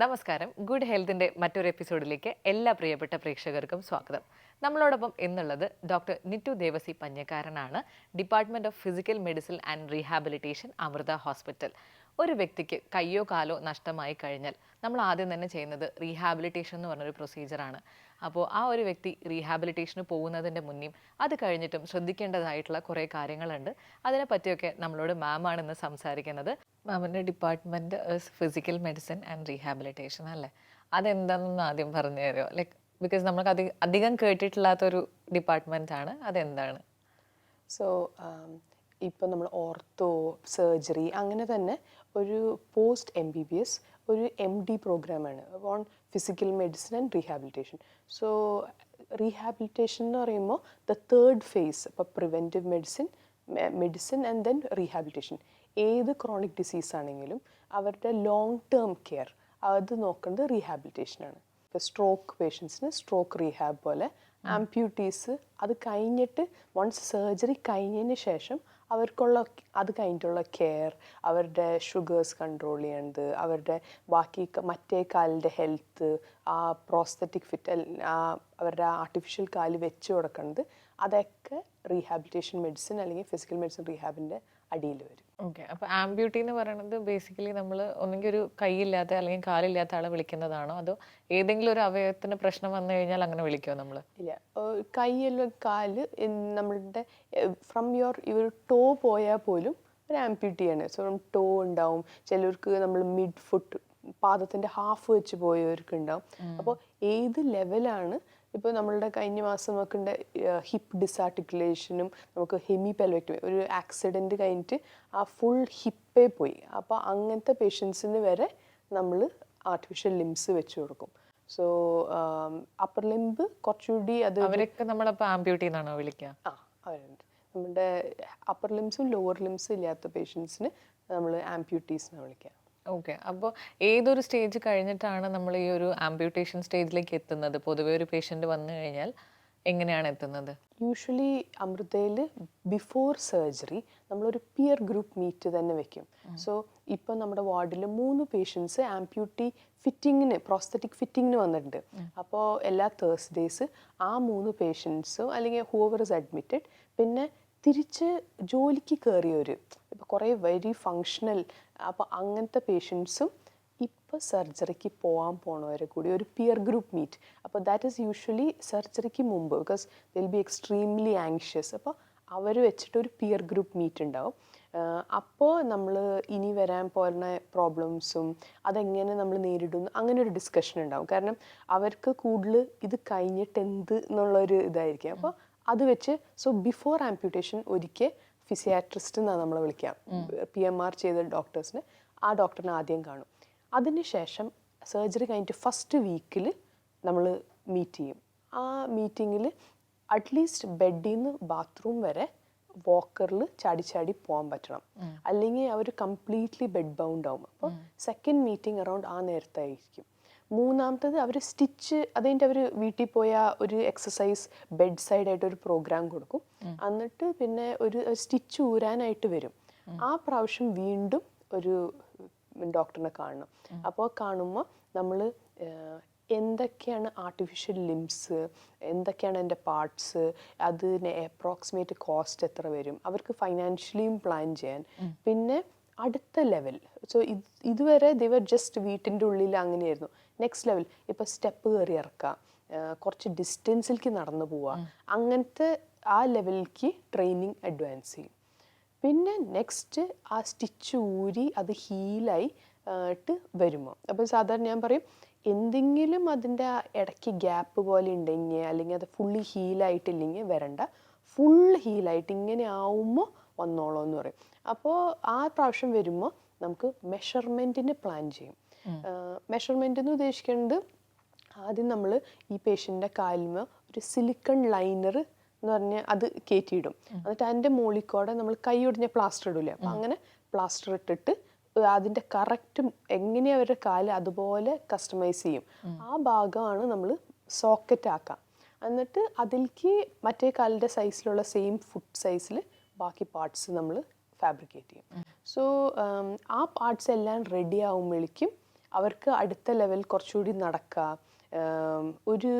നമസ്കാരം. ഗുഡ് ഹെൽത്തിന്റെ മറ്റൊരു എപ്പിസോഡിലേക്ക് എല്ലാ പ്രിയപ്പെട്ട പ്രേക്ഷകർക്കും സ്വാഗതം. നമ്മളോടൊപ്പം എന്നുള്ളത് doctor Nittu Devasi പഞ്ഞക്കാരനാണ്. Department of physical medicine and rehabilitation Amrita hospital. ഒരു വ്യക്തിക്ക് കയ്യോ കാലോ നഷ്ടമായി കഴിഞ്ഞാൽ നമ്മൾ ആദ്യം തന്നെ ചെയ്യുന്നത് റീഹാബിലിറ്റേഷൻ എന്ന് പറഞ്ഞൊരു പ്രൊസീജിയറാണ്. അപ്പോൾ ആ ഒരു വ്യക്തി റീഹാബിലിറ്റേഷന് പോകുന്നതിന്റെ മുന്നേയും അത് കഴിഞ്ഞിട്ടും ശ്രദ്ധിക്കേണ്ടതായിട്ടുള്ള കുറേ കാര്യങ്ങളുണ്ട്. അതിനെപ്പറ്റിയൊക്കെ നമ്മളോട് മാമാണ് ഇന്ന് സംസാരിക്കുന്നത്. മാമിന്റെ department physical medicine and rehabilitation അല്ലേ? അതെന്താണെന്ന് ആദ്യം പറഞ്ഞു തരുമോ? ലൈക്ക് ബിക്കോസ് നമുക്ക് അധികം അധികം കേട്ടിട്ടില്ലാത്തൊരു ഡിപ്പാർട്ട്മെന്റ് ആണ്. അതെന്താണ്? സോ ഇപ്പം നമ്മൾ ഓർത്തോ സർജറി അങ്ങനെ തന്നെ ഒരു post M B B S ഒരു എം ഡി പ്രോഗ്രാമാണ് on physical medicine and rehabilitation so rehabilitation എന്ന് പറയുമ്പോൾ ദ തേർഡ് ഫേസ് ഇപ്പോൾ preventive medicine medicine and then rehabilitation ഏത് ക്രോണിക് ഡിസീസ് ആണെങ്കിലും അവരുടെ ലോങ് ടേം കെയർ അത് നോക്കേണ്ടത് റീഹാബിലിറ്റേഷനാണ് ഇപ്പോൾ സ്ട്രോക്ക് പേഷ്യൻസിന് സ്ട്രോക്ക് റീഹാബ് പോലെ ആംപ്യൂട്ടീസ് അത് കഴിഞ്ഞിട്ട് വൺസ് സർജറി കഴിഞ്ഞതിന് ശേഷം അവർക്കുള്ള അത് കഴിഞ്ഞിട്ടുള്ള കെയർ അവരുടെ ഷുഗേഴ്സ് കൺട്രോൾ ചെയ്യേണ്ടത് അവരുടെ ബാക്കി മറ്റേ കാലിന്റെ ഹെൽത്ത് ആ പ്രോസ്തറ്റിക് ഫിറ്റ് അവരുടെ ആർട്ടിഫിഷ്യൽ കാൽ വെച്ച് കൊടുക്കുന്നത് അതൊക്കെ റീഹാബിലിറ്റേഷൻ മെഡിസിൻ അല്ലെങ്കിൽ ഫിസിക്കൽ മെഡിസിൻ റീഹാബിന്റെ അടിയിൽ വരും. ഓക്കെ അപ്പോൾ ആംബ്യൂട്ടി എന്ന് പറയുന്നത് ബേസിക്കലി നമ്മൾ ഒന്നെങ്കിൽ ഒരു കൈയില്ലാത്ത അല്ലെങ്കിൽ കാലില്ലാത്ത ആളെ വിളിക്കുന്നതാണോ? അതോ ഏതെങ്കിലും ഒരു അവയവത്തിന് പ്രശ്നം വന്നു കഴിഞ്ഞാൽ അങ്ങനെ വിളിക്കുമോ നമ്മൾ ഇല്ല. കൈയല്ലോ കൈയെല്ലാം കാൽ നമ്മളുടെ ഫ്രം യുവർ ഇവർ ടോ പോയാൽ പോലും ഒരു ആംപ്യൂട്ടിയാണ് സോ ടോ ഉണ്ടാവും. ചിലർക്ക് നമ്മൾ മിഡ് ഫുട്ട് പാദത്തിന്റെ ഹാഫ് വെച്ച് പോയവർക്ക് ഉണ്ടാവും. അപ്പോൾ ഏത് ലെവലാണ് ഇപ്പോൾ നമ്മളുടെ കഴിഞ്ഞ മാസം നോക്കേണ്ട ഹിപ്പ് ഡിസാർട്ടിക്കുലേഷനും നമുക്ക് ഹെമി പെൽവെക്ടമി ഒരു ആക്സിഡന്റ് കഴിഞ്ഞിട്ട് ആ ഫുൾ ഹിപ്പേ പോയി. അപ്പോൾ അങ്ങനത്തെ പേഷ്യൻസിന് വരെ നമ്മൾ ആർട്ടിഫിഷ്യൽ ലിംസ് വെച്ച് കൊടുക്കും. സോ അപ്പർ ലിംബ് കുറച്ചുകൂടി അത് അവരൊക്കെ നമ്മളപ്പോൾ ആംബ്യൂട്ടി എന്നാണോ വിളിക്കുക ആ അവരുണ്ട്. നമ്മുടെ അപ്പർ ലിംസും ലോവർ ലിംസും ഇല്ലാത്ത പേഷ്യൻസിന് നമ്മൾ ആംപ്യൂട്ടീസ് എന്ന് വിളിക്കുക ഓക്കെ അപ്പോൾ ഏതൊരു സ്റ്റേജ് കഴിഞ്ഞിട്ടാണ് നമ്മൾ ഈ ഒരു ആംബ്യൂട്ടേഷൻ സ്റ്റേജിലേക്ക് എത്തുന്നത്? പൊതുവേ ഒരു പേഷ്യന്റ് വന്നു കഴിഞ്ഞാൽ എങ്ങനെയാണ് എത്തുന്നത്? യൂഷ്വലി അമൃതയിൽ ബിഫോർ സർജറി നമ്മളൊരു പിയർ ഗ്രൂപ്പ് മീറ്റ് തന്നെ വെക്കും. സോ ഇപ്പം നമ്മുടെ വാർഡിൽ മൂന്ന് പേഷ്യൻസ് ആംപ്യൂട്ടി ഫിറ്റിങ്ങിന് പ്രോസ്തറ്റിക് ഫിറ്റിങ്ങിന് വന്നിട്ടുണ്ട്. അപ്പോൾ എല്ലാ തേഴ്സ്ഡേയ്സ് ആ മൂന്ന് പേഷ്യൻസും അല്ലെങ്കിൽ ഹൂവർ ഇസ് അഡ്മിറ്റഡ് പിന്നെ തിരിച്ച് ജോലിക്ക് കയറിയവർ ഇപ്പോൾ കുറേ വെരി ഫങ്ഷണൽ അപ്പോൾ അങ്ങനത്തെ പേഷ്യൻസും ഇപ്പോൾ സർജറിക്ക് പോകാൻ പോണവരെ കൂടി ഒരു പിയർ ഗ്രൂപ്പ് മീറ്റ് അപ്പോൾ ദാറ്റ് ഈസ് യൂഷ്വലി സർജറിക്ക് മുമ്പ് because they'll be extremely anxious അപ്പോൾ അവർ വെച്ചിട്ട് ഒരു പിയർ ഗ്രൂപ്പ് മീറ്റ് ഉണ്ടാവും. അപ്പോൾ നമ്മൾ ഇനി വരാൻ പോകുന്ന പ്രോബ്ലംസും അതെങ്ങനെ നമ്മൾ നേരിടുന്നു അങ്ങനെ ഒരു ഡിസ്കഷൻ ഉണ്ടാവും. കാരണം അവർക്ക് കൂടുതൽ ഇത് കഴിഞ്ഞിട്ട് എന്ത് എന്നുള്ളൊരു ഇതായിരിക്കും. അപ്പോൾ അത് വെച്ച് സോ ബിഫോർ ആംപ്യൂട്ടേഷൻ ഒരിക്കൽ ഫിസിയാട്രിസ്റ്റ് എന്നാണ് നമ്മൾ വിളിക്കുക പി എം ആർ ചെയ്ത ഡോക്ടേഴ്സിന് ആ ഡോക്ടറിനെ ആദ്യം കാണും. അതിനുശേഷം സർജറി കഴിഞ്ഞിട്ട് ഫസ്റ്റ് വീക്കിൽ നമ്മൾ മീറ്റ് ചെയ്യും. ആ മീറ്റിങ്ങിൽ അറ്റ്ലീസ്റ്റ് ബെഡിൽ നിന്ന് ബാത്റൂം വരെ വാക്കറിൽ ചാടി ചാടി പോകാൻ പറ്റണം. അല്ലെങ്കിൽ അവർ കംപ്ലീറ്റ്ലി ബെഡ് ബൗണ്ട് ആവും. അപ്പോൾ സെക്കൻഡ് മീറ്റിംഗ് അറൗണ്ട് ആ നേരത്തായിരിക്കും. മൂന്നാമത്തത് അവർ സ്റ്റിച്ച് അതിന്റെ അവർ വീട്ടിൽ പോയ ഒരു എക്സസൈസ് ബെഡ് സൈഡായിട്ട് ഒരു പ്രോഗ്രാം കൊടുക്കും. എന്നിട്ട് പിന്നെ ഒരു സ്റ്റിച്ച് ഊരാനായിട്ട് വരും. ആ പ്രാവശ്യം വീണ്ടും ഒരു ഡോക്ടറിനെ കാണണം. അപ്പോൾ കാണുമ്പോൾ നമ്മൾ എന്തൊക്കെയാണ് ആർട്ടിഫിഷ്യൽ ലിംസ് എന്തൊക്കെയാണ് എന്റെ പാർട്സ് അതിന് അപ്രോക്സിമേറ്റ് കോസ്റ്റ് എത്ര വരും? അവർക്ക് ഫൈനാൻഷ്യലിയും പ്ലാൻ ചെയ്യാൻ. പിന്നെ അടുത്ത ലെവൽ സോ ഇത് ഇതുവരെ ദിവർ ജസ്റ്റ് വീട്ടിന്റെ ഉള്ളിൽ അങ്ങനെയായിരുന്നു. നെക്സ്റ്റ് ലെവൽ ഇപ്പോൾ സ്റ്റെപ്പ് കയറി ഇറക്കുക. കുറച്ച് ഡിസ്റ്റൻസിലേക്ക് നടന്നു പോവുക. അങ്ങനത്തെ ആ ലെവലിലേക്ക് ട്രെയിനിങ് അഡ്വാൻസ് ചെയ്യും. പിന്നെ നെക്സ്റ്റ് ആ സ്റ്റിച്ച് ഊരി അത് ഹീലായി ട്ട് വരുമോ? അപ്പോൾ സാധാരണ ഞാൻ പറയും എന്തെങ്കിലും അതിന്റെ ആ ഇടയ്ക്ക് ഗ്യാപ്പ് പോലെ ഉണ്ടെങ്കിൽ അല്ലെങ്കിൽ അത് ഫുള്ളി ഹീലായിട്ടില്ലെങ്കിൽ വരണ്ട. ഫുൾ ഹീലായിട്ട് ഇങ്ങനെ ആവുമ്പോൾ വന്നോളോ എന്ന് പറയും. അപ്പോൾ ആ പ്രാവശ്യം വരുമ്പോൾ നമുക്ക് മെഷർമെന്റിന് പ്ലാൻ ചെയ്യും. മെഷർമെന്റ് എന്ന് ഉദ്ദേശിക്കുന്നത് ആദ്യം നമ്മൾ ഈ പേഷ്യന്റെ കാലിന് ഒരു സിലിക്കൺ ലൈനർ എന്ന് പറഞ്ഞാൽ അത് കയറ്റിയിടും എന്നിട്ട് അതിന്റെ മൂളിക്കോടെ നമ്മൾ കൈ ഒടിഞ്ഞ പ്ലാസ്റ്റർ ഇടില്ലേ അപ്പം അങ്ങനെ പ്ലാസ്റ്റർ ഇട്ടിട്ട് അതിന്റെ കറക്റ്റ് എങ്ങനെയാ അവരുടെ കാൽ അതുപോലെ കസ്റ്റമൈസ് ചെയ്യും. ആ ഭാഗമാണ് നമ്മൾ സോക്കറ്റ് ആക്കാം എന്നിട്ട് അതിലേക്ക് മറ്റേ കാലിന്റെ സൈസിലുള്ള സെയിം ഫുഡ് സൈസിൽ ബാക്കി പാർട്സ് നമ്മൾ ഫാബ്രിക്കേറ്റ് ചെയ്യും. സോ ആ പാർട്സ് എല്ലാം റെഡി ആകുമ്പോഴേക്കും അവർക്ക് അടുത്ത ലെവൽ കുറച്ചുകൂടി നടക്കുക ഒരു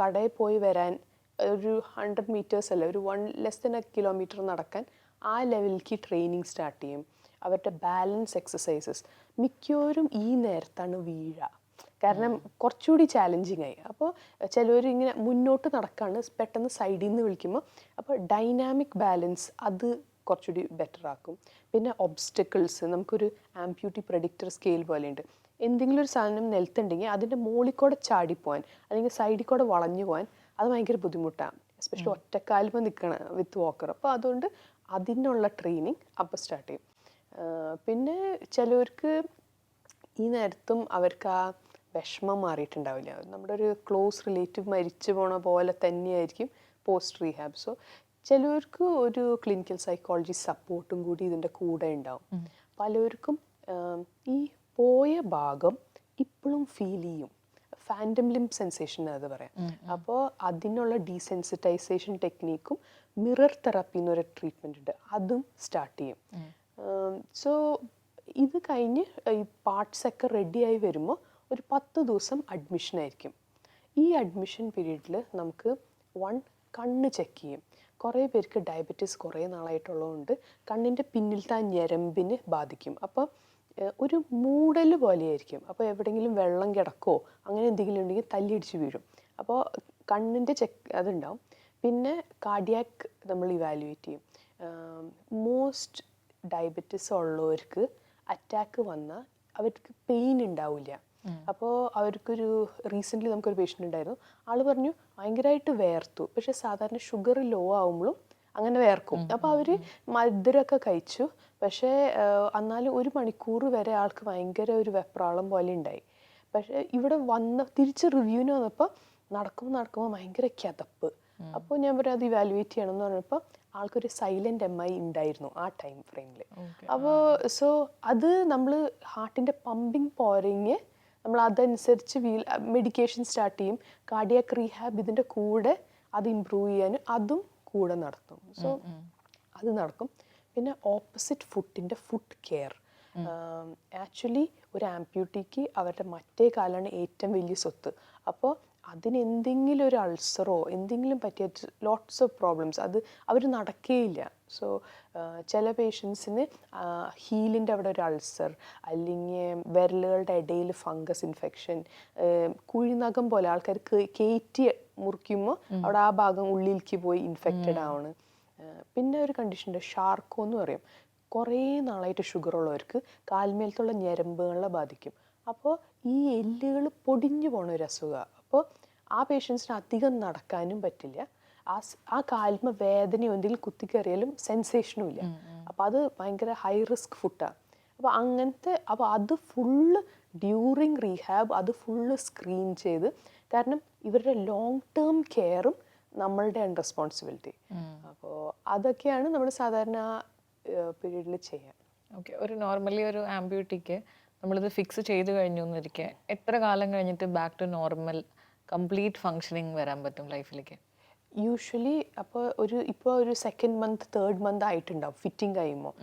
കടയിൽ പോയി വരാൻ ഒരു ഹൺഡ്രഡ് മീറ്റേഴ്സ് അല്ല ഒരു one less than a kilometer നടക്കാൻ ആ ലെവലിലേക്ക് ട്രെയിനിങ് സ്റ്റാർട്ട് ചെയ്യും. അവരുടെ ബാലൻസ് എക്സസൈസസ് മിക്കവരും ഈ നേരത്താണ് വീഴ. കാരണം കുറച്ചുകൂടി ചാലഞ്ചിങ് ആയി. അപ്പോൾ ചിലവർ ഇങ്ങനെ മുന്നോട്ട് നടക്കാണ് പെട്ടെന്ന് സൈഡിൽ നിന്ന് വിളിക്കുമ്പോൾ അപ്പോൾ ഡൈനാമിക് ബാലൻസ് അത് കുറച്ചുകൂടി ബെറ്റർ ആക്കും. പിന്നെ ഒബ്സ്റ്റക്കിൾസ് നമുക്കൊരു ആംപ്യൂട്ടി പ്രഡിക്റ്റർ സ്കെയിൽ പോലെയുണ്ട്. എന്തെങ്കിലും ഒരു സാധനം നിലത്തുണ്ടെങ്കിൽ അതിന്റെ മുകളിൽ കൂടെ ചാടിപ്പോവാൻ അല്ലെങ്കിൽ സൈഡിൽ കൂടെ വളഞ്ഞു പോകാൻ അത് ഭയങ്കര ബുദ്ധിമുട്ടാണ്. എസ്പെഷ്യലി ഒറ്റക്കാലുമ്പോൾ നിൽക്കണം വിത്ത് വോക്കർ അപ്പോൾ അതുകൊണ്ട് അതിനുള്ള ട്രെയിനിങ് അപ്പോൾ സ്റ്റാർട്ട് ചെയ്യും. പിന്നെ ചിലവർക്ക് ഈ നേരത്തും അവർക്ക് ആ വിഷമം മാറിയിട്ടുണ്ടാവില്ല. നമ്മുടെ ഒരു ക്ലോസ് റിലേറ്റീവ് മരിച്ചു പോണ പോലെ തന്നെയായിരിക്കും പോസ്റ്റ് റീഹാബ് സോ ചിലവർക്ക് ഒരു ക്ലിനിക്കൽ സൈക്കോളജി സപ്പോർട്ടും കൂടി ഇതിന്റെ കൂടെ ഉണ്ടാവും. പലർക്കും ഈ പോയ ഭാഗം ഇപ്പോഴും ഫീൽ ചെയ്യും. ഫാന്റം ലിം സെൻസേഷൻ അത് പറയാം. അപ്പോൾ അതിനുള്ള ഡീസെൻസിറ്റൈസേഷൻ ടെക്നീക്കും മിറർ തെറാപ്പി എന്നൊരു ട്രീറ്റ്മെന്റ് ഉണ്ട്. അതും സ്റ്റാർട്ട് ചെയ്യും. സോ ഇത് കഴിഞ്ഞ് ഈ പാർട്സ് ഒക്കെ റെഡിയായി വരുമ്പോൾ ഒരു പത്ത് ദിവസം അഡ്മിഷൻ ആയിരിക്കും. ഈ അഡ്മിഷൻ പീരീഡിൽ നമുക്ക് വൺ കണ്ണ് ചെക്ക് ചെയ്യും. കുറേ പേർക്ക് ഡയബറ്റീസ് കുറേ നാളായിട്ടുള്ളതുകൊണ്ട് കണ്ണിന്റെ പിന്നിലത്തെ ആ ഞരമ്പിന് ബാധിക്കും. അപ്പോൾ ഒരു മൂടൽ പോലെയായിരിക്കും. അപ്പോൾ എവിടെയെങ്കിലും വെള്ളം കിടക്കോ അങ്ങനെ എന്തെങ്കിലും ഉണ്ടെങ്കിൽ തല്ലിയിടിച്ച് വീഴും. അപ്പോൾ കണ്ണിന്റെ ചെക്ക് അതുണ്ടാവും. പിന്നെ കാർഡിയാക്ക് നമ്മൾ ഇവാലുവേറ്റ് ചെയ്യും. മോസ്റ്റ് ഡയബറ്റിസ് ഉള്ളവർക്ക് അറ്റാക്ക് വന്നാൽ അവർക്ക് പെയിൻ ഉണ്ടാവില്ല. അപ്പോൾ അവർക്കൊരു റീസെന്റ്ലി നമുക്കൊരു പേഷ്യന്റ് ഉണ്ടായിരുന്നു. ആൾ പറഞ്ഞു ഭയങ്കരമായിട്ട് വേർത്തു. പക്ഷേ സാധാരണ ഷുഗർ ലോ ആവുമ്പോഴും അങ്ങനെ വേർക്കും. അപ്പോൾ അവർ മധുരമൊക്കെ കഴിച്ചു. പക്ഷേ എന്നാൽ എന്നാലും ഒരു മണിക്കൂർ വരെ ആൾക്ക് ഭയങ്കര ഒരു വെപ്രാളം പോലെ ഉണ്ടായി. പക്ഷേ ഇവിടെ വന്ന തിരിച്ച് റിവ്യൂവിന് വന്നപ്പോൾ നടക്കുമ്പോൾ നടക്കുമ്പോൾ ഭയങ്കര കിതപ്പ്. അപ്പോൾ ഞാൻ പറയാം അത് ഇവാലുവേറ്റ് ചെയ്യണം എന്ന് പറഞ്ഞപ്പോൾ ആൾക്കൊരു സൈലന്റ് എം ഐ ഉണ്ടായിരുന്നു ആ ടൈം ഫ്രെയിമിൽ അപ്പോൾ സോ അത് നമ്മൾ ഹാർട്ടിന്റെ പമ്പിങ് പോരിങ് നമ്മൾ അതനുസരിച്ച് വീൽ മെഡിക്കേഷൻ സ്റ്റാർട്ട് ചെയ്യും. കാർഡിയാക് റീഹാബ് ഇതിന്റെ കൂടെ അത് ഇമ്പ്രൂവ് ചെയ്യാനും അതും കൂടെ നടത്തും. സോ അത് നടക്കും. പിന്നെ ഓപ്പോസിറ്റ് ഫുട്ടിന്റെ ഫുഡ് കെയർ ആക്ച്വലി ഒരു ആംപ്യൂട്ടിക്ക് അവരുടെ മറ്റേ കാലാണ് ഏറ്റവും വലിയ സ്വത്ത്. അപ്പോൾ അതിന് എന്തെങ്കിലും ഒരു അൾസറോ എന്തെങ്കിലും പറ്റിയ ലോട്ട്സ് ഓഫ് പ്രോബ്ലംസ് അത് അവർ നടക്കുകയില്ല സോ ചില പേഷ്യൻസിന് ഹീലിന്റെ അവിടെ ഒരു അൾസർ അല്ലെങ്കിൽ വിരലുകളുടെ ഇടയിൽ ഫംഗസ് ഇൻഫെക്ഷൻ കുഴിനകം പോലെ ആൾക്കാർ കയറ്റി മുറിക്കുമ്പോൾ അവിടെ ആ ഭാഗം ഉള്ളിലേക്ക് പോയി ഇൻഫെക്റ്റഡ് ഏഹ് പിന്നെ ഒരു കണ്ടീഷനുണ്ട് ഷാർക്കോ എന്ന് പറയും. കുറേ നാളായിട്ട് ഷുഗർ ഉള്ളവർക്ക് കാൽമേലത്തുള്ള ഞരമ്പുകളെ ബാധിക്കും. അപ്പോൾ ഈ എല്ലുകൾ പൊടിഞ്ഞു പോണ ഒരു അസുഖമാണ് അപ്പോൾ ആ പേഷ്യൻസിന് അധികം നടക്കാനും പറ്റില്ല. ആ ആ കാൽമ വേദനയോ എന്തെങ്കിലും കുത്തിക്കറിയാലും സെൻസേഷനും ഇല്ല. അപ്പോൾ അത് ഭയങ്കര ഹൈ റിസ്ക് ഫുഡാണ് അപ്പോൾ അങ്ങനത്തെ അപ്പോൾ അത് ഫുള്ള് ഡ്യൂറിങ് റീഹാബ് അത് ഫുള്ള് സ്ക്രീൻ ചെയ്ത്. കാരണം ഇവരുടെ ലോങ് ടേം കെയറും നമ്മളുടെ റെസ്പോൺസിബിലിറ്റി അപ്പോൾ അതൊക്കെയാണ് നമ്മൾ സാധാരണ പീരീഡിൽ ചെയ്യാൻ ഓക്കെ ഒരു നോർമലി ഒരു ആംബ്യൂട്ടിക്ക് നമ്മളിത് ഫിക്സ് ചെയ്ത് കഴിഞ്ഞു എന്നിരിക്കെ എത്ര കാലം കഴിഞ്ഞിട്ട് back to normal complete functioning വരാൻ പറ്റും ലൈഫിലേക്ക് യൂഷ്വലി അപ്പോൾ ഒരു ഇപ്പോൾ ഒരു സെക്കൻഡ് മന്ത് തേർഡ് മന്ത് ആയിട്ടുണ്ടാവും ഫിറ്റിംഗ് കഴിയുമ്പോൾ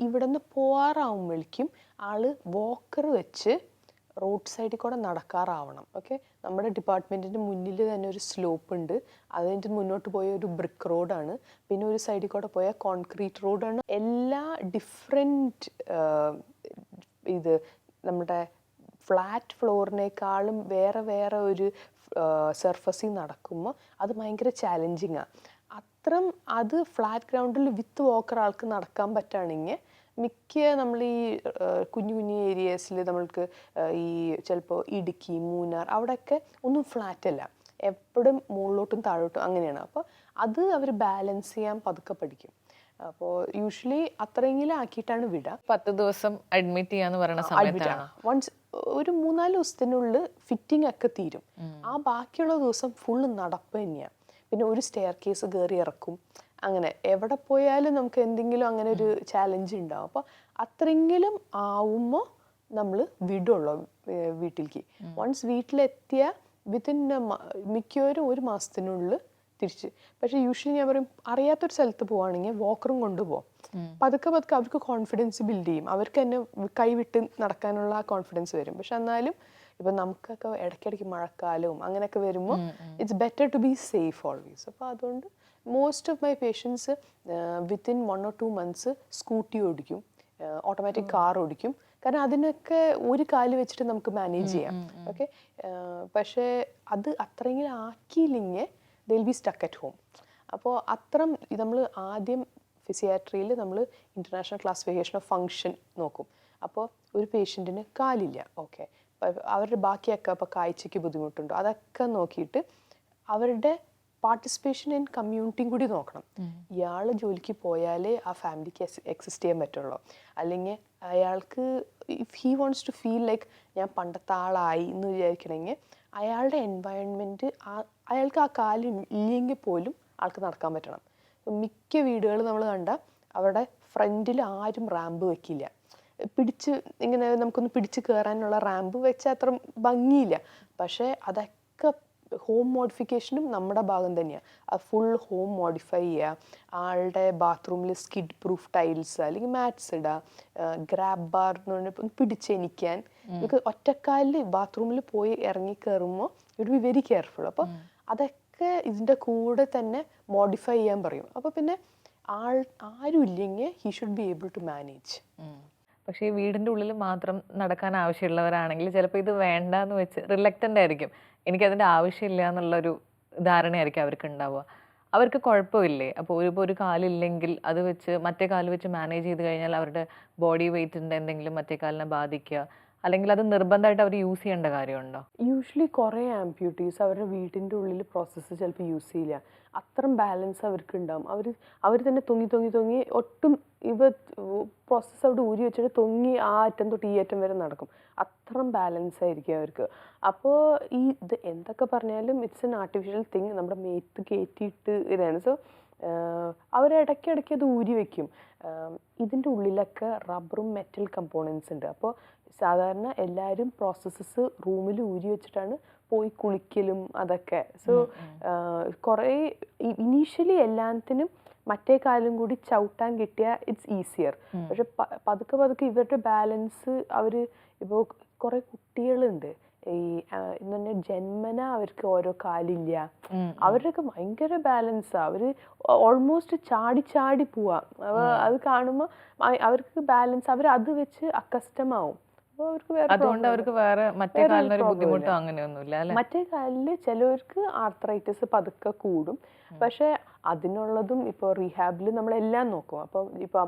ഇവിടെ നിന്ന് പോവാറാവുമ്പോഴേക്കും ആൾ വോക്കർ വെച്ച് റോഡ് സൈഡിൽ കൂടെ നടക്കാറാവണം. ഓക്കെ? നമ്മുടെ ഡിപ്പാർട്ട്മെന്റിന്റെ മുന്നിൽ തന്നെ ഒരു സ്ലോപ്പ് ഉണ്ട്. അതിന്റെ മുന്നോട്ട് പോയ ഒരു ബ്രിക്ക് റോഡാണ്. പിന്നെ ഒരു സൈഡിൽ കൂടെ പോയ കോൺക്രീറ്റ് റോഡാണ്. എല്ലാ ഡിഫറെന്റ് ഇത് നമ്മുടെ ഫ്ലാറ്റ് ഫ്ലോറിനേക്കാളും വേറെ വേറെ ഒരു സർഫസിൽ നടക്കുമ്പോൾ അത് ഭയങ്കര ചാലഞ്ചിങ്ങാണ് അത്രം അത് ഫ്ലാറ്റ് ഗ്രൗണ്ടിൽ വിത്ത് വോക്കർ ആൾക്ക് നടക്കാൻ പറ്റുകയാണെങ്കിൽ മിക്ക നമ്മൾ ഈ കുഞ്ഞു കുഞ്ഞു ഏരിയസിൽ നമ്മൾക്ക് ഈ ചിലപ്പോൾ ഇടുക്കി മൂന്നാർ അവിടെയൊക്കെ ഒന്നും ഫ്ലാറ്റ് അല്ല. എപ്പോഴും മുകളിലോട്ടും താഴോട്ടും അങ്ങനെയാണ്. അപ്പോൾ അത് അവർ ബാലൻസ് ചെയ്യാൻ പതുക്കെ പഠിക്കും. അപ്പോൾ യൂഷ്വലി അത്രയെങ്കിലും ആക്കിയിട്ടാണ് വിടുക പത്ത് ദിവസം അഡ്മിറ്റ് ചെയ്യാന്ന് പറയുന്ന സമയത്താണ് വൺസ് ഒരു മൂന്നാൽ ദിവസത്തിനുള്ളിൽ ഫിറ്റിംഗ് ഒക്കെ തീരും. ആ ബാക്കിയുള്ള ദിവസം ഫുള്ള് നടപ്പ് തന്നെയാണ് പിന്നെ ഒരു സ്റ്റെയർ കേസ് കയറി ഇറക്കും. അങ്ങനെ എവിടെ പോയാലും നമുക്ക് എന്തെങ്കിലും അങ്ങനെ ഒരു ചാലഞ്ച് ഉണ്ടാവും. അപ്പോൾ അത്രയെങ്കിലും ആവുമ്പോൾ നമ്മൾ വിടുള്ളൂ വീട്ടിലേക്ക്. വൺസ് വീട്ടിലെത്തിയ വിത്തിൻ മിക്കവരും ഒരു മാസത്തിനുള്ളിൽ തിരിച്ച്. പക്ഷേ യൂഷ്വലി ഞാൻ പറയും അറിയാത്തൊരു സ്ഥലത്ത് പോവുകയാണെങ്കിൽ വോക്കറും കൊണ്ടുപോകും പതുക്കെ പതുക്കെ അവർക്ക് കോൺഫിഡൻസ് ബിൽഡ് ചെയ്യും. അവർക്ക് തന്നെ കൈവിട്ട് നടക്കാനുള്ള ആ കോൺഫിഡൻസ് വരും. പക്ഷെ എന്നാലും ഇപ്പൊ നമുക്കൊക്കെ ഇടയ്ക്കിടയ്ക്ക് മഴക്കാലവും അങ്ങനെയൊക്കെ വരുമ്പോൾ it's better to be safe always അപ്പോൾ അതുകൊണ്ട് most of my patients within one or two months scooty ഓടിക്കും. ഓട്ടോമാറ്റിക് കാർ ഓടിക്കും. കാരണം അതിനൊക്കെ ഒരു കാൽ വെച്ചിട്ട് നമുക്ക് മാനേജ് ചെയ്യാം. ഓക്കെ പക്ഷേ അത് അത്രയെങ്കിലും ആക്കിയില്ലെങ്കിൽ they'll be stuck at home അപ്പോൾ അത്രം നമ്മൾ ആദ്യം ഫിസിയാട്രിയിൽ നമ്മൾ ഇന്റർനാഷണൽ ക്ലാസിഫിക്കേഷൻ ഓഫ് ഫങ്ഷൻ നോക്കും. അപ്പോൾ ഒരു പേഷ്യന്റിന് കാലില്ല. ഓക്കെ അവരുടെ ബാക്കിയൊക്കെ അപ്പോൾ കാഴ്ചയ്ക്ക് ബുദ്ധിമുട്ടുണ്ടോ? അതൊക്കെ നോക്കിയിട്ട് അവരുടെ പാർട്ടിസിപ്പേഷൻ ഇൻ കമ്മ്യൂണിറ്റിയും കൂടി നോക്കണം. ഇയാൾ ജോലിക്ക് പോയാലേ ആ ഫാമിലിക്ക് എക്സിസ്റ്റ് ചെയ്യാൻ പറ്റുള്ളൂ. അല്ലെങ്കിൽ അയാൾക്ക് if he wants to feel like ഞാൻ പണ്ടത്തെ ആളായി എന്ന് വിചാരിക്കണമെങ്കിൽ അയാളുടെ എൻവയൺമെന്റ് അയാൾക്ക് ആ കാലിൽ ഇല്ലെങ്കിൽ പോലും ആൾക്ക് നടക്കാൻ പറ്റണം. ഇപ്പം മിക്ക വീടുകൾ നമ്മൾ കണ്ട അവരുടെ ഫ്രണ്ടിൽ ആരും റാമ്പ് വെക്കില്ല. പിടിച്ച് ഇങ്ങനെ നമുക്കൊന്ന് പിടിച്ച് കയറാനുള്ള റാമ്പ് വെച്ചാൽ അത്ര ഭംഗിയില്ല. പക്ഷേ അതൊക്കെ ഹോം മോഡിഫിക്കേഷനും നമ്മുടെ ഭാഗം തന്നെയാണ് ആ ഫുൾ ഹോം മോഡിഫൈ ചെയ്യുക ആളുടെ ബാത്റൂമിൽ സ്കിഡ് പ്രൂഫ് ടൈൽസ് അല്ലെങ്കിൽ മാറ്റ്സ് ഇടുക ഗ്രാബ് ബാർ എന്ന് പറഞ്ഞപ്പോൾ പിടിച്ചെനിക്കാൻ. നമുക്ക് ഒറ്റക്കാലിൽ ബാത്റൂമിൽ പോയി ഇറങ്ങി കയറുമ്പോൾ യു ബി വെരി കെയർഫുൾ അപ്പോൾ അതൊക്കെ ഇതിന്റെ കൂടെ തന്നെ മോഡിഫൈ ചെയ്യാൻ പറയും. അപ്പോൾ പിന്നെ ആൾ ആരും ഇല്ലെങ്കിൽ he should be able to manage പക്ഷേ വീടിന്റെ ഉള്ളിൽ മാത്രം നടക്കാൻ ആവശ്യമുള്ളവരാണെങ്കിൽ ചിലപ്പോൾ ഇത് വേണ്ട എന്ന് വെച്ച് റിലക്റ്റന്റ് ആയിരിക്കും. എനിക്കതിന്റെ ആവശ്യമില്ല എന്നുള്ളൊരു ധാരണയായിരിക്കും അവർക്ക് ഉണ്ടാവുക അവർക്ക് കുഴപ്പമില്ലേ? അപ്പോൾ ഒരു ഒരു കാലില്ലെങ്കിൽ അത് വെച്ച് മറ്റേ കാൽ വെച്ച് മാനേജ് ചെയ്ത് കഴിഞ്ഞാൽ അവരുടെ ബോഡി വെയ്റ്റിന്റെ എന്തെങ്കിലും മറ്റേ കാലിനെ ബാധിക്കുക. അല്ലെങ്കിൽ അത് നിർബന്ധമായിട്ട് അവർ യൂസ് ചെയ്യേണ്ട കാര്യമുണ്ടോ? യൂഷ്വലി കുറേ ആംപ്യൂട്ടീസ് അവരുടെ വീട്ടിന്റെ ഉള്ളിൽ പ്രോസസ്സ് ചിലപ്പോൾ യൂസ് ചെയ്യില്ല. അത്രയും ബാലൻസ് അവർക്ക് ഉണ്ടാവും അവർ അവർ തന്നെ തൊങ്ങി തൊങ്ങി തൊങ്ങി ഒട്ടും ഇവ പ്രോസസ്സ് അവിടെ ഊരി വെച്ചിട്ട് തൊങ്ങി ആ അറ്റം തൊട്ട് ഈ അറ്റം വരെ നടക്കും. അത്രയും ബാലൻസ് ആയിരിക്കും അവർക്ക്. അപ്പോൾ ഈ ഇത് എന്തൊക്കെ പറഞ്ഞാലും ഇറ്റ്സ് എൻ ആർട്ടിഫിഷ്യൽ തിങ് നമ്മുടെ മേത്ത് കയറ്റിയിട്ട് ഇതാണ്. സോ അവരിടയ്ക്കിടയ്ക്ക് അത് ഊരി വയ്ക്കും ഇതിന്റെ ഉള്ളിലൊക്കെ റബ്ബറും മെറ്റൽ കമ്പോണൻസ് ഉണ്ട്. അപ്പോൾ സാധാരണ എല്ലാവരും പ്രോസസ്സസ് റൂമിൽ ഊരി വെച്ചിട്ടാണ് പോയി കുളിക്കലും അതൊക്കെ. സോ കുറേ ഇനീഷ്യലി എല്ലാത്തിനും മറ്റേ കാലം കൂടി ചവിട്ടാൻ കിട്ടിയ ഇറ്റ്സ് ഈസിയർ പക്ഷെ പതുക്കെ പതുക്കെ ഇവരുടെ ബാലൻസ് അവർ ഇപ്പോൾ കുറെ കുട്ടികളുണ്ട്. ഈ എന്ന് പറഞ്ഞാൽ ജന്മന അവർക്ക് ഓരോ കാലില്ല. അവരുടെയൊക്കെ ഭയങ്കര ബാലൻസാ അവർ ഓൾമോസ്റ്റ് ചാടി ചാടി പോവാ. അത് കാണുമ്പോൾ അവർക്ക് ബാലൻസ് അവർ അത് വെച്ച് അക്കസ്റ്റമാവും അതുകൊണ്ട് അവർക്ക് വേറെ മറ്റേ കാലിനൊരു ബുദ്ധിമുട്ടോ അങ്ങനെയൊന്നുമില്ല മറ്റേ കാലിൽ ചിലവർക്ക് ആർത്രൈറ്റിസ് പതുക്കെ കൂടും. പക്ഷെ അതിനുള്ളതും ഇപ്പോൾ റീഹാബിൽ നമ്മളെല്ലാം നോക്കും. അപ്പോൾ ഇപ്പോൾ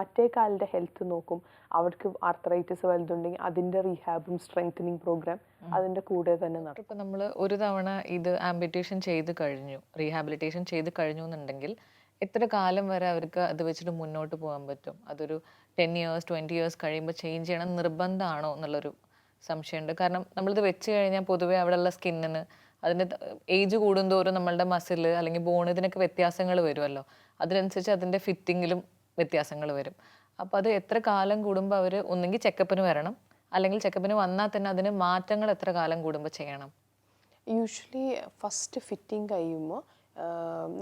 മറ്റേ കാലിന്റെ ഹെൽത്ത് നോക്കും. അവർക്ക് ആർത്രൈറ്റിസ് വലുതുണ്ടെങ്കിൽ അതിന്റെ റീഹാബും സ്ട്രെങ്തനിങ് പ്രോഗ്രാം അതിന്റെ കൂടെ തന്നെ നടക്കും. ഇപ്പോൾ നമ്മൾ ഒരു തവണ ഇത് ആംബിറ്റേഷൻ ചെയ്ത് കഴിഞ്ഞു റീഹാബിലിറ്റേഷൻ ചെയ്ത് കഴിഞ്ഞു എന്നുണ്ടെങ്കിൽ എത്ര കാലം വരെ അവർക്ക് അത് വെച്ചിട്ട് മുന്നോട്ട് പോകാൻ പറ്റും? അതൊരു ടെൻ ഇയേഴ്സ് ട്വന്റി ഇയേഴ്സ് കഴിയുമ്പോൾ ചേഞ്ച് ചെയ്യണം നിർബന്ധമാണോ എന്നുള്ളൊരു സംശയമുണ്ട്. കാരണം നമ്മളിത് വെച്ച് കഴിഞ്ഞാൽ പൊതുവേ അവിടെയുള്ള സ്കിന്നിന് അതിന്റെ ഏജ് കൂടുന്തോറും നമ്മളുടെ മസിൽ അല്ലെങ്കിൽ ബോൺ ഇതിനൊക്കെ വ്യത്യാസങ്ങൾ വരുമല്ലോ അതിനനുസരിച്ച് അതിന്റെ ഫിറ്റിങ്ങിലും വ്യത്യാസങ്ങൾ വരും. അപ്പോൾ അത് എത്ര കാലം കൂടുമ്പോൾ അവർ ഒന്നെങ്കിൽ ചെക്കപ്പിന് വരണം. അല്ലെങ്കിൽ ചെക്കപ്പിന് വന്നാൽ തന്നെ അതിന് മാറ്റങ്ങൾ എത്ര കാലം കൂടുമ്പോൾ ചെയ്യണം? യൂഷ്വലി ഫസ്റ്റ് ഫിറ്റിംഗ് കഴിയുമ്പോൾ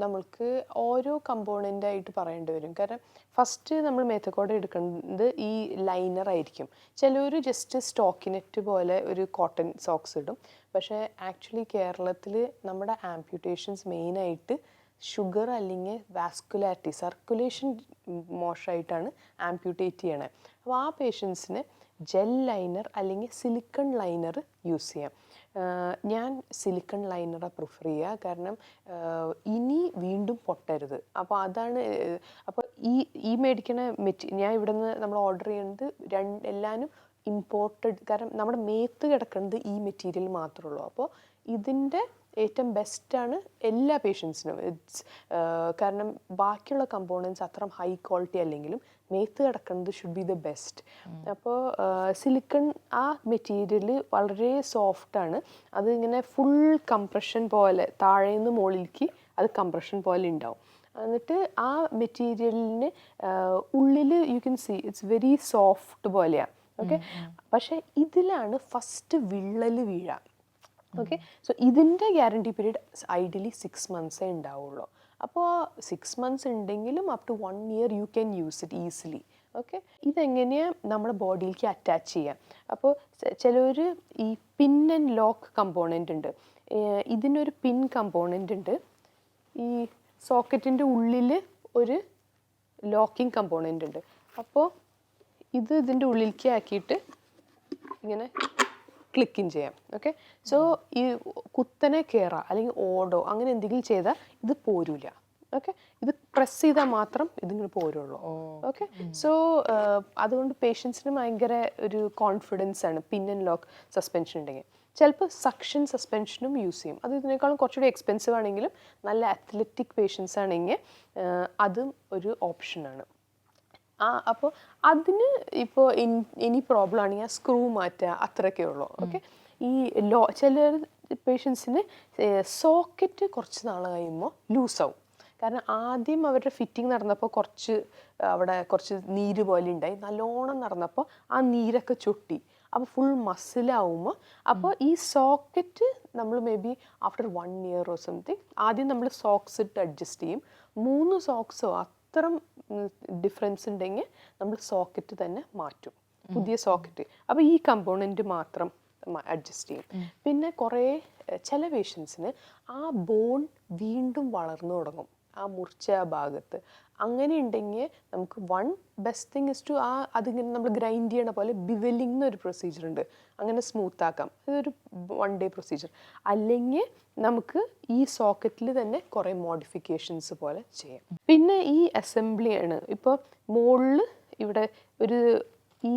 നമ്മൾക്ക് ഓരോ കമ്പോണന്റ് ആയിട്ട് പറയേണ്ടി വരും. കാരണം ഫസ്റ്റ് നമ്മൾ മേത്തക്കോടെ എടുക്കുന്നത് ഈ ലൈനർ ആയിരിക്കും. ചിലർ ജസ്റ്റ് സ്റ്റോക്കിനെറ്റ് പോലെ ഒരു കോട്ടൺ സോക്സ് ഇടും. പക്ഷേ ആക്ച്വലി കേരളത്തിൽ നമ്മുടെ ആംപ്യൂട്ടേഷൻസ് മെയിനായിട്ട് ഷുഗർ അല്ലെങ്കിൽ വാസ്കുലാരിറ്റി സർക്കുലേഷൻ മോശമായിട്ടാണ് ആംപ്യൂട്ടേറ്റ് ചെയ്യണത് അപ്പോൾ ആ പേഷ്യൻസിന് ജെൽ ലൈനർ അല്ലെങ്കിൽ സിലിക്കൺ ലൈനർ യൂസ് ചെയ്യാം. ഞാൻ സിലിക്കൺ ലൈനറാണ് പ്രിഫർ ചെയ്യുക. കാരണം ഇനി വീണ്ടും പൊട്ടരുത്. അപ്പോൾ അതാണ് അപ്പോൾ ഈ ഈ മേടിക്കണ മെറ്റീ ഞാൻ ഇവിടെ നിന്ന് നമ്മൾ ഓർഡർ ചെയ്യുന്നത് രണ്ട് എല്ലാവരും ഇമ്പോർട്ടഡ് കാരണം നമ്മുടെ മേത്ത് കിടക്കുന്നത് ഈ മെറ്റീരിയൽ മാത്രമേ ഉള്ളൂ. അപ്പോൾ ഇതിന്റെ ഏറ്റവും ബെസ്റ്റാണ് എല്ലാ പേഷ്യൻസിനും ഇറ്റ്സ് കാരണം ബാക്കിയുള്ള കമ്പോണൻസ് അത്ര ഹൈ ക്വാളിറ്റി അല്ലെങ്കിലും മേത്ത് കിടക്കുന്നത് ഷുഡ് ബി ദ ബെസ്റ്റ് അപ്പോൾ സിലിക്കൺ ആ മെറ്റീരിയൽ വളരെ സോഫ്റ്റാണ് അത് ഇങ്ങനെ ഫുൾ കംപ്രഷൻ പോലെ താഴെ താഴേന്ന് മുകളിലേക്ക് അത് കംപ്രഷൻ പോലെ ഉണ്ടാവും. എന്നിട്ട് ആ മെറ്റീരിയലിന് ഉള്ളിൽ you can see it's very soft പോലെയാണ് ഓക്കെ പക്ഷേ ഇതിലാണ് ഫസ്റ്റ് വിള്ളൽ വീഴാം. ഓക്കെ സോ ഇതിന്റെ ഗ്യാരണ്ടി പീരീഡ് ഐഡിയലി സിക്സ് മന്ത്സേ ഉണ്ടാവുള്ളൂ. അപ്പോൾ സിക്സ് മന്ത്സ് ഉണ്ടെങ്കിലും up to one year you can use it easily okay ഇതെങ്ങനെയാണ് നമ്മുടെ ബോഡിയിലേക്ക് അറ്റാച്ച് ചെയ്യാം? അപ്പോൾ ചിലർ ഈ പിൻ ആൻഡ് ലോക്ക് കമ്പോണന്റ് ഉണ്ട് ഇതിനൊരു പിൻ കമ്പോണന്റ് ഉണ്ട് ഈ സോക്കറ്റിന്റെ ഉള്ളിൽ ഒരു ലോക്കിംഗ് കമ്പോണന്റ് ഉണ്ട് അപ്പോൾ ഇത് ഇതിന്റെ ഉള്ളിലേക്ക് ആക്കിയിട്ട് ഇങ്ങനെ ക്ലിക്കിൻ ചെയ്യാം. ഓക്കെ സോ ഈ കുത്തനെ കയറുക അല്ലെങ്കിൽ ഓടോ അങ്ങനെ എന്തെങ്കിലും ചെയ്താൽ ഇത് പോരൂല. ഓക്കെ ഇത് പ്രസ് ചെയ്താൽ മാത്രം ഇതിങ്ങനെ പോരുള്ളൂ. ഓക്കെ സോ അതുകൊണ്ട് പേഷ്യൻസിന് ഭയങ്കര ഒരു കോൺഫിഡൻസ് ആണ്. പിൻ ആൻഡ് ലോക്ക് സസ്പെൻഷൻ ഉണ്ടെങ്കിൽ. ചിലപ്പോൾ സക്ഷൻ സസ്പെൻഷനും യൂസ് ചെയ്യും. അത് ഇതിനേക്കാളും കുറച്ചുകൂടി എക്സ്പെൻസീവ് ആണെങ്കിലും നല്ല അത്ലറ്റിക് പേഷ്യൻസ് ആണെങ്കിൽ അതും ഒരു ഓപ്ഷനാണ് ആ അപ്പോൾ അതിന് ഇപ്പോൾ ഇനി പ്രോബ്ലം ആണെങ്കിൽ സ്ക്രൂ മാറ്റുക അത്രയൊക്കെ ഉള്ളൂ. ഓക്കെ ഈ ലോ ചില പേഷ്യൻസിന് സോക്കറ്റ് കുറച്ച് നാൾ കഴിയുമ്പോൾ ലൂസാവും കാരണം ആദ്യം അവരുടെ ഫിറ്റിംഗ് നടന്നപ്പോൾ കുറച്ച് അവിടെ കുറച്ച് നീര് പോലെ ഉണ്ടായി. നല്ലോണം നടന്നപ്പോൾ ആ നീരൊക്കെ ചുട്ടി. അപ്പോൾ ഫുൾ മസിലാവുമ്പോൾ അപ്പോൾ ഈ സോക്കറ്റ് നമ്മൾ maybe after one year or something ആദ്യം നമ്മൾ സോക്സ് ഇട്ട് അഡ്ജസ്റ്റ് ചെയ്യും. മൂന്ന് സോക്സോ അത്രയും ഡിഫറൻസ് ഉണ്ടെങ്കിൽ നമ്മൾ സോക്കറ്റ് തന്നെ മാറ്റും. പുതിയ സോക്കറ്റ് അപ്പോൾ ഈ കമ്പോണന്റ് മാത്രം അഡ്ജസ്റ്റ് ചെയ്യും. പിന്നെ കുറേ ചില പേഷ്യൻസിന് ആ ബോൺ വീണ്ടും വളർന്നു തുടങ്ങും. ആ മുറിച്ച ആ ഭാഗത്ത്. അങ്ങനെ ഉണ്ടെങ്കിൽ നമുക്ക് one best thing is to ആ അതിങ്ങനെ നമ്മൾ ഗ്രൈൻഡ് ചെയ്യണ പോലെ ബിവലിംഗ് എന്നൊരു പ്രൊസീജിയർ ഉണ്ട്. അങ്ങനെ സ്മൂത്ത് ആക്കാം. ഇതൊരു വൺ ഡേ പ്രൊസീജിയർ അല്ലെങ്കിൽ നമുക്ക് ഈ സോക്കറ്റിൽ തന്നെ കുറേ മോഡിഫിക്കേഷൻസ് പോലെ ചെയ്യാം. പിന്നെ ഈ അസംബ്ലിയാണ് ഇപ്പോൾ മുകളിൽ ഇവിടെ ഒരു ഈ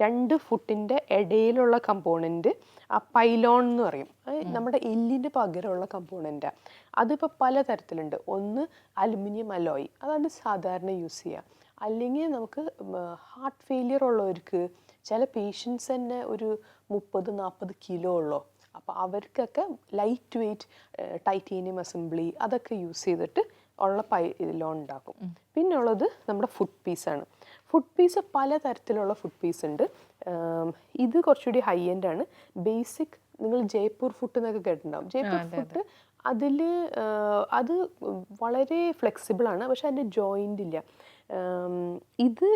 രണ്ട് ഫുട്ടിന്റെ ഇടയിലുള്ള കമ്പോണന്റ് ആ പൈലോൺ എന്ന് പറയും. നമ്മുടെ എല്ലിന് പകരമുള്ള കമ്പോണന്റാണ് അതിപ്പോൾ പലതരത്തിലുണ്ട്. ഒന്ന് അലുമിനിയം അലോയ് അതാണ് സാധാരണ യൂസ് ചെയ്യുക അല്ലെങ്കിൽ നമുക്ക് ഹാർട്ട് ഫെയിലിയർ ഉള്ളവർക്ക് ചില പേഷ്യൻസ് തന്നെ ഒരു മുപ്പത് നാൽപ്പത് കിലോ ഉള്ളോ. അപ്പോൾ അവർക്കൊക്കെ ലൈറ്റ് വെയ്റ്റ് ടൈറ്റേനിയം അസംബ്ലി അതൊക്കെ യൂസ് ചെയ്തിട്ട് ഉള്ള ഉണ്ടാക്കും പിന്നെ ഉള്ളത് നമ്മുടെ ഫുഡ് പീസാണ് ഫുഡ് പീസ് പല തരത്തിലുള്ള ഫുഡ് പീസ് ഉണ്ട്. ഇത് കുറച്ചുകൂടി ഹൈ എൻഡ് ആണ്. ബേസിക് നിങ്ങൾ ജയ്പൂർ ഫുഡ് എന്നൊക്കെ കേട്ടിട്ടുണ്ടാവും. ജയ്പൂർ ഫുഡ് അതിൽ അത് വളരെ ഫ്ലെക്സിബിൾ ആണ്. പക്ഷെ അതിന്റെ ജോയിന്റ് ഇല്ല. ഇത്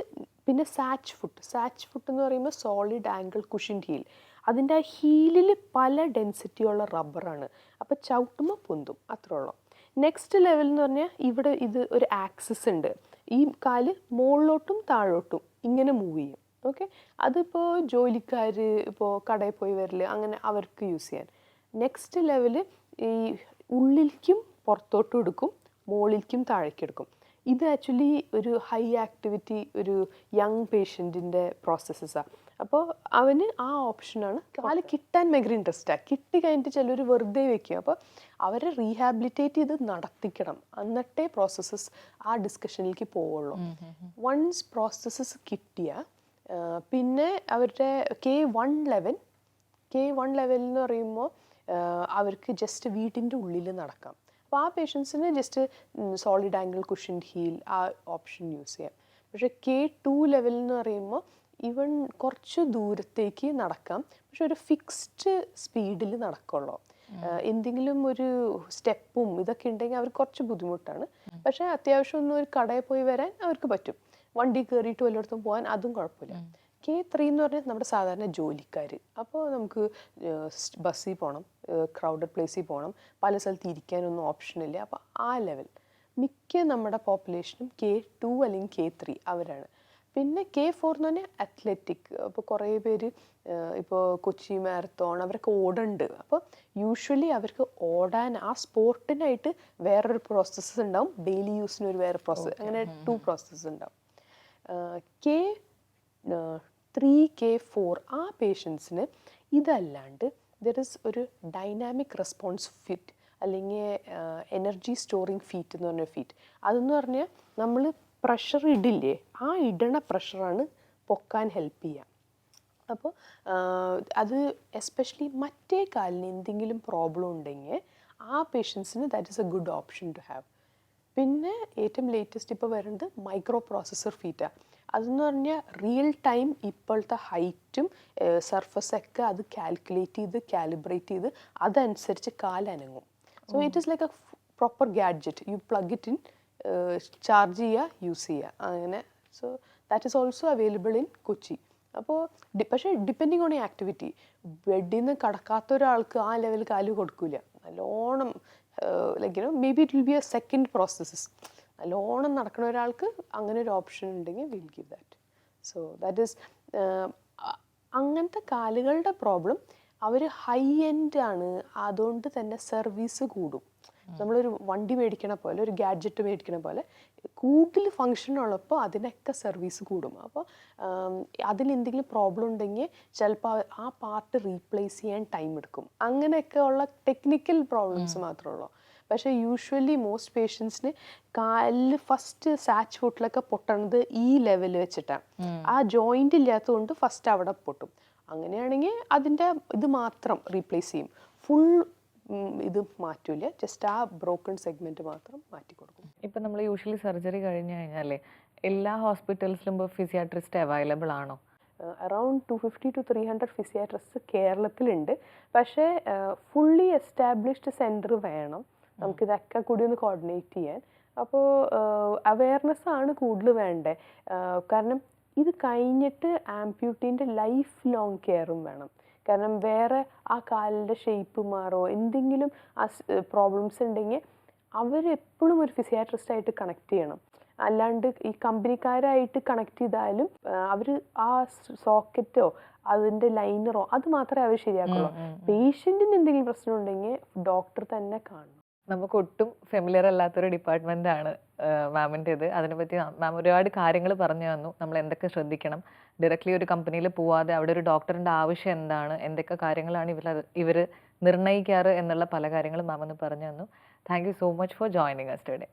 പിന്നെ സാച്ച് ഫുഡ് സാച്ച് ഫുഡ് എന്ന് പറയുമ്പോൾ സോളിഡ് ആംഗിൾ കുഷൻ ഹീൽ അതിന്റെ ആ ഹീലിൽ പല ഡെൻസിറ്റിയുള്ള റബ്ബറാണ് അപ്പോൾ ചവിട്ടുമ്പോൾ പൊന്തും. അത്രേ ഉള്ളൂ. നെക്സ്റ്റ് ലെവൽ എന്ന് പറഞ്ഞാൽ ഇവിടെ ഇത് ഒരു ആക്സസ് ഉണ്ട്. ഈ കാൽ മുകളിലോട്ടും താഴോട്ടും ഇങ്ങനെ മൂവ് ചെയ്യും. ഓക്കെ അതിപ്പോൾ ജോലിക്കാർ ഇപ്പോൾ കടയിൽ പോയി വരൽ അങ്ങനെ അവർക്ക് യൂസ് ചെയ്യാൻ. നെക്സ്റ്റ് ലെവൽ ഈ ഉള്ളിലേക്കും പുറത്തോട്ടും എടുക്കും മുകളിലേക്കും താഴേക്കെടുക്കും ഇത് ആക്ച്വലി ഒരു ഹൈ ആക്ടിവിറ്റി ഒരു യങ് പേഷ്യന്റിന്റെ പ്രോസസ്സസാണ് അപ്പോൾ അവന് ആ ഓപ്ഷനാണ് കാൽ കിട്ടാൻ ഭയങ്കര ഇൻട്രസ്റ്റാണ് കിട്ടി കഴിഞ്ഞിട്ട് ചിലർ വെറുതെ വെക്കുക അപ്പോൾ അവരെ റീഹാബിലിറ്റേറ്റ് ചെയ്ത് നടത്തിക്കണം. എന്നിട്ടേ പ്രോസസ്സസ് ആ ഡിസ്കഷനിലേക്ക് പോവുള്ളൂ. വൺസ് പ്രോസസ്സസ് കിട്ടിയ പിന്നെ അവരുടെ K one level K one level എന്ന് പറയുമ്പോൾ അവർക്ക് ജസ്റ്റ് വീട്ടിന്റെ ഉള്ളിൽ നടക്കാം. അപ്പോൾ ആ പേഷ്യൻസിന് just solid ankle cushion heel ആ ഓപ്ഷൻ യൂസ് ചെയ്യാം. പക്ഷേ കെ ടു ലെവൽ എന്ന് പറയുമ്പോൾ ഈവൻ കുറച്ച് ദൂരത്തേക്ക് നടക്കാം. പക്ഷെ ഒരു ഫിക്സ്ഡ് സ്പീഡിൽ നടക്കുള്ളൂ. എന്തെങ്കിലും ഒരു സ്റ്റെപ്പും ഇതൊക്കെ ഉണ്ടെങ്കിൽ അവർക്ക് കുറച്ച് ബുദ്ധിമുട്ടാണ്. പക്ഷെ അത്യാവശ്യം ഒന്ന് ഒരു കടയിൽ പോയി വരാൻ അവർക്ക് പറ്റും. വണ്ടി കയറിയിട്ട് വല്ലയിടത്തും പോകാൻ അതും കുഴപ്പമില്ല. കെ ത്രീ എന്ന് പറഞ്ഞാൽ നമ്മുടെ സാധാരണ ജോലിക്കാർ അപ്പോൾ നമുക്ക് ബസ്സിൽ പോകണം ക്രൗഡഡ് പ്ലേസിൽ പോകണം. പല സ്ഥലത്ത് ഇരിക്കാനൊന്നും ഓപ്ഷനില്ല അപ്പോൾ ആ ലെവൽ മിക്ക നമ്മുടെ പോപ്പുലേഷനും കെ ടു അല്ലെങ്കിൽ കെ ത്രീ അവരാണ്. പിന്നെ കെ ഫോർ എന്ന് പറഞ്ഞാൽ അത്ലറ്റിക് അപ്പോൾ കുറേ പേര് ഇപ്പോൾ കൊച്ചി മാരത്തോൺ അവരൊക്കെ ഓടുന്നുണ്ട് അപ്പോൾ യൂഷ്വലി അവർക്ക് ഓടാൻ ആ സ്പോർട്ടിനായിട്ട് വേറൊരു പ്രോസസ്സ് ഉണ്ടാവും. ഡെയിലി യൂസിന് ഒരു വേറെ പ്രോസസ്സ് അങ്ങനെ ടു പ്രോസസ്സ് ഉണ്ടാവും. കെ ത്രീ കെ ഫോർ ആ പേഷ്യൻസിന് ഇതല്ലാണ്ട് ദർ ഇസ് ഒരു ഡൈനാമിക് റെസ്പോൺസ് ഫിറ്റ് അല്ലെങ്കിൽ എനർജി സ്റ്റോറിങ് ഫീറ്റ് എന്ന് പറഞ്ഞ ഫീറ്റ് അതെന്ന് പറഞ്ഞാൽ നമ്മൾ പ്രഷർ ഇടില്ലേ? ആ ഇടണ പ്രഷറാണ് പൊക്കാൻ ഹെൽപ്പ് ചെയ്യുക അപ്പോൾ അത് എസ്പെഷ്യലി മറ്റേ കാലിന് എന്തെങ്കിലും പ്രോബ്ലം ഉണ്ടെങ്കിൽ ആ പേഷ്യൻസിന് that is a good option to have പിന്നെ ഏറ്റവും ലേറ്റസ്റ്റ് ഇപ്പോൾ വരുന്നത് മൈക്രോ പ്രോസസ്സർ ഫീറ്റ അതെന്ന് പറഞ്ഞാൽ റിയൽ ടൈം ഇപ്പോഴത്തെ ഹൈറ്റും സർഫസൊക്കെ അത് കാൽക്കുലേറ്റ് ചെയ്ത് കാലിബ്രേറ്റ് ചെയ്ത് അതനുസരിച്ച് കാലനങ്ങും. So it is like a proper gadget you plug it in charge ചെയ്യുക യൂസ് ചെയ്യുക. അങ്ങനെ. So that is also available in Kochi അപ്പോൾ പക്ഷേ ഡിപ്പെൻഡിങ് ഓൺ ഈ ആക്ടിവിറ്റി ബെഡിൽ നിന്ന് കടക്കാത്ത ഒരാൾക്ക് ആ ലെവൽ കാൽ കൊടുക്കില്ല നല്ലോണം like you know may be it will be a second process നല്ലോണം നടക്കുന്ന ഒരാൾക്ക് അങ്ങനെ ഒരു ഓപ്ഷൻ ഉണ്ടെങ്കിൽ will give that so that is അങ്ങനത്തെ കാലുകളുടെ പ്രോബ്ലം അവർ ഹൈ എൻഡ് ആണ്. അതുകൊണ്ട് തന്നെ സർവീസ് കൂടും. നമ്മളൊരു വണ്ടി മേടിക്കണ പോലെ ഒരു ഗാഡ്ജറ്റ് മേടിക്കണ പോലെ കൂടുതൽ ഫങ്ഷൻ ഉള്ളപ്പോൾ അതിനൊക്കെ സർവീസ് കൂടും. അപ്പോൾ അതിൽ എന്തെങ്കിലും പ്രോബ്ലം ഉണ്ടെങ്കിൽ ചിലപ്പോൾ ആ പാർട്ട് റീപ്ലേസ് ചെയ്യാൻ ടൈം എടുക്കും. അങ്ങനെയൊക്കെ ഉള്ള ടെക്നിക്കൽ പ്രോബ്ലംസ് മാത്രമേ ഉള്ളൂ. പക്ഷേ യൂഷ്വലി മോസ്റ്റ് പേഷ്യൻസിന് കാലിൽ ഫസ്റ്റ് സാച്ച് ഫുട്ടിലൊക്കെ പൊട്ടണത് ഈ ലെവൽ വെച്ചിട്ടാണ് ആ ജോയിന്റ് ഇല്ലാത്തതുകൊണ്ട് ഫസ്റ്റ് അവിടെ പൊട്ടും. അങ്ങനെയാണെങ്കിൽ അതിന്റെ ഇത് മാത്രം റീപ്ലേസ് ചെയ്യും. ഫുൾ ഇത് മാറ്റൂല ജസ്റ്റ് ആ ബ്രോക്കൺ സെഗ്മെന്റ് മാത്രം മാറ്റി കൊടുക്കും. ഇപ്പം നമ്മൾ യൂഷ്വലി സർജറി കഴിഞ്ഞു കഴിഞ്ഞാലേ എല്ലാ ഹോസ്പിറ്റൽസിലും ഇപ്പോൾ ഫിസിയാട്രിസ്റ്റ് അവൈലബിൾ ആണോ? Around two fifty to three hundred physiatrist കേരളത്തിലുണ്ട്. പക്ഷേ ഫുള്ളി എസ്റ്റാബ്ലിഷ്ഡ് സെന്റർ വേണം. നമുക്കിതൊക്കെ കൂടി ഒന്ന് കോർഡിനേറ്റ് ചെയ്യാൻ. അപ്പോൾ അവയർനെസ് ആണ് കൂടുതൽ വേണ്ടത് കാരണം ഇത് കഴിഞ്ഞിട്ട് ആംപ്യൂട്ടീന്റെ ലൈഫ് ലോങ് കെയറും വേണം. കാരണം വേറെ ആ കാലിന്റെ ഷേപ്പ് മാറോ എന്തെങ്കിലും ആ പ്രോബ്ലംസ് ഉണ്ടെങ്കിൽ അവരെപ്പോഴും ഒരു ഫിസിയാട്രിസ്റ്റ് ആയിട്ട് കണക്ട് ചെയ്യണം. അല്ലാണ്ട് ഈ കമ്പനിക്കാരായിട്ട് കണക്ട് ചെയ്താലും അവർ ആ സോക്കറ്റോ അതിന്റെ ലൈനറോ അത് മാത്രമേ അവർ ശരിയാക്കുള്ളൂ. പേഷ്യന്റിന് എന്തെങ്കിലും പ്രശ്നം ഉണ്ടെങ്കിൽ ഡോക്ടർ തന്നെ കാണണം. നമുക്ക് ഒട്ടും ഫെമിലിയർ അല്ലാത്തൊരു ഡിപ്പാർട്ട്മെന്റ് ആണ് മാമിന്റെത്. അതിനെപ്പറ്റി മാം ഒരുപാട് കാര്യങ്ങൾ പറഞ്ഞു തന്നു. നമ്മൾ എന്തൊക്കെ ശ്രദ്ധിക്കണം ഡയറക്റ്റ്ലി ഒരു കമ്പനിയിൽ പോവാതെ അവിടെ ഒരു ഡോക്ടറിന്റെ ആവശ്യം എന്താണ് എന്തൊക്കെ കാര്യങ്ങളാണ് ഇവർ ഇവർ നിർണയിക്കാറ് എന്നുള്ള പല കാര്യങ്ങളും മാം ഒന്ന് പറഞ്ഞു തന്നു. Thank you so much for joining us today